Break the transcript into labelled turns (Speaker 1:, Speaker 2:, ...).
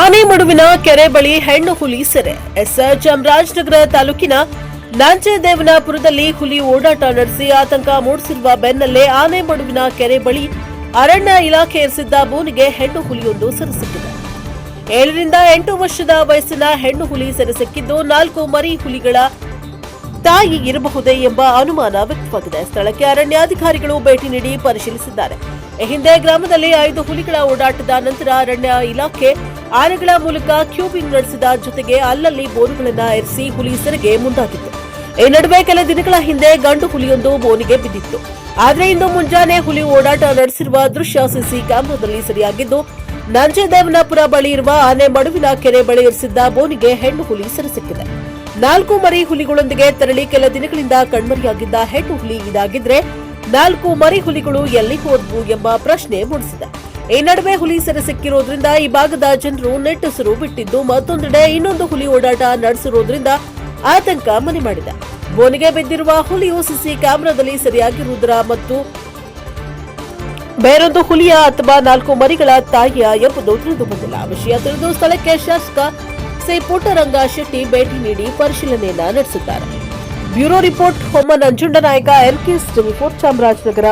Speaker 1: ಆನೆಮಡುವಿನ ಕೆರೆ ಬಳಿ ಹೆಣ್ಣು ಹುಲಿ ಸೆರೆ. ಎಸ್ ಚಾಮರಾಜನಗರ ತಾಲೂಕಿನ ನಾಂಚೇದೇವನಪುರದಲ್ಲಿ ಹುಲಿ ಓಡಾಟ ನಡೆಸಿ ಆತಂಕ ಮೂಡಿಸಿರುವ ಬೆನ್ನಲ್ಲೇ ಆನೆಮಡುವಿನ ಕೆರೆ ಬಳಿ ಅರಣ್ಯ ಇಲಾಖೆ ಏರಿಸಿದ್ದ ಬೋನಿಗೆ ಹೆಣ್ಣು ಹುಲಿಯೊಂದು ಸೆರೆಸಿಕ್ಕಿದೆ ಏಳರಿಂದ ಎಂಟು ವರ್ಷದ ವಯಸ್ಸಿನ ಹೆಣ್ಣು ಹುಲಿ ಸೆರೆಸಿಕ್ಕಿದ್ದು ನಾಲ್ಕು ಮರಿ ಹುಲಿಗಳ ತಾಯಿ ಇರಬಹುದೇ ಎಂಬ ಅನುಮಾನ ವ್ಯಕ್ತವಾಗಿದೆ. ಸ್ಥಳಕ್ಕೆ ಅರಣ್ಯಾಧಿಕಾರಿಗಳು ಭೇಟಿ ನೀಡಿ ಪರಿಶೀಲಿಸಿದ್ದಾರೆ. ಈ ಹಿಂದೆ ಗ್ರಾಮದಲ್ಲಿ ಐದು ಹುಲಿಗಳ ಓಡಾಟದ ನಂತರ ಅರಣ್ಯ ಇಲಾಖೆ ಆನೆಗಳ ಮೂಲಕ ಕ್ಯೂಬಿಂಗ್ ನಡೆಸಿದ ಜೊತೆಗೆ ಅಲ್ಲಲ್ಲಿ ಬೋನುಗಳನ್ನು ಎರಿಸಿ ಹುಲಿ ಸೆರೆಗೆ ಮುಂದಾಗಿತ್ತು. ಈ ನಡುವೆ ಕೆಲ ದಿನಗಳ ಹಿಂದೆ ಗಂಡು ಹುಲಿಯೊಂದು ಬೋನಿಗೆ ಬಿದ್ದಿತ್ತು. ಆದರೆ ಇಂದು ಮುಂಜಾನೆ ಹುಲಿ ಓಡಾಟ ನಡೆಸಿರುವ ದೃಶ್ಯ ಸಿಸಿ ಕ್ಯಾಮೆರಾದಲ್ಲಿ ಸರಿಯಾಗಿದ್ದು, ನಂಜದೇವನಪುರ ಬಳಿ ಇರುವ ಆನೆ ಮಡುವಿನ ಕೆರೆ ಬಳಿ ಇರಿಸಿದ್ದ ಬೋನಿಗೆ ಹೆಣ್ಣು ಹುಲಿ ಸೆರೆಸಿಕ್ಕಿದೆ ನಾಲ್ಕು ಮರಿ ಹುಲಿಗಳೊಂದಿಗೆ ತೆರಳಿ ಕೆಲ ದಿನಗಳಿಂದ ಕಣ್ಮರೆಯಾಗಿದ್ದ ಹೆಣ್ಣು ಹುಲಿ ಇದಾಗಿದ್ರೆ ನಾಲ್ಕು ಮರಿ ಹುಲಿಗಳು ಎಲ್ಲಿ ಹೋದ್ವು ಎಂಬ ಪ್ರಶ್ನೆ ಮೂಡಿಸಿದೆ. ಈ ನಡುವೆ ಹುಲಿ ಸೆರೆ ಸಿಕ್ಕಿರೋದ್ರಿಂದ ಈ ಭಾಗದ ಜನರು ನೆಟ್ಟಸರು ಬಿಟ್ಟಿದ್ದು ಮತ್ತೊಂದೆಡೆ ಇನ್ನೊಂದು ಹುಲಿ ಓಡಾಟ ನಡೆಸಿರೋದ್ರಿಂದ ಆತಂಕ ಮನೆ ಮಾಡಿದೆ. ಬೋನಿಗೆ ಬಿದ್ದಿರುವ ಹುಲಿಯು ಸಿಸಿ ಕ್ಯಾಮೆರಾದಲ್ಲಿ ಸರಿಯಾಗಿರುವುದರ ಮತ್ತು ಬೇರೊಂದು ಹುಲಿಯ ಅಥವಾ ನಾಲ್ಕು ಮರಿಗಳ ತಾಯಿಯ ಎಂಬುದು ತಿಳಿದು ಬಂದಿಲ್ಲ ವಿಷಯ ತಿಳಿದು ಸ್ಥಳಕ್ಕೆ ಶಾಸಕ ಸಿ. ಪುಟ್ಟರಂಗ ಶೆಟ್ಟಿ ಭೇಟಿ ನೀಡಿ ಪರಿಶೀಲನೆಯನ್ನ ನಡೆಸಿದ್ದಾರೆ. ಬ್ಯೂರೋ ರಿಪೋರ್ಟ್ ಹೊಮ್ಮ ನಂಜುಂಡನಾಯಕ ಎಲ್ಕೆಎಸ್ ರಿಪೋರ್ಟ್, ಚಾಮರಾಜನಗರ.